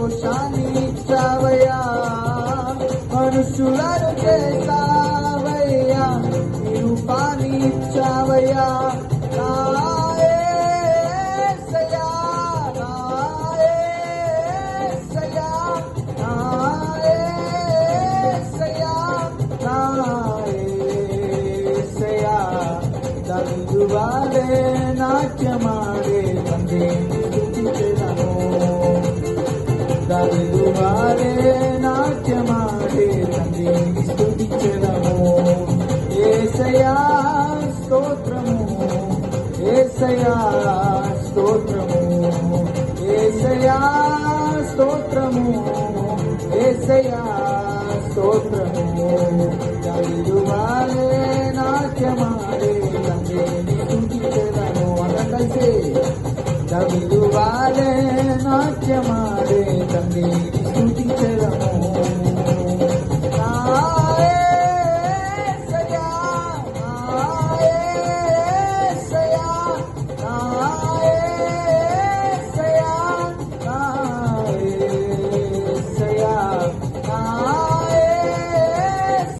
సంతోషాన్ని ఇచ్చావయ్యా మనుషులను చేసావయ్యా రూపాన్ని ఇచ్చావయ్యా నాట్యమా తండ్రిని స్తుతించెదను స్తోత్రము. ఏసయ్యా స్తోత్రము. ఏసయ్యా స్తోత్రము. ఏసయ్యా స్తోత్రము. దరువాలే నాట్యమాడే తండ్రిని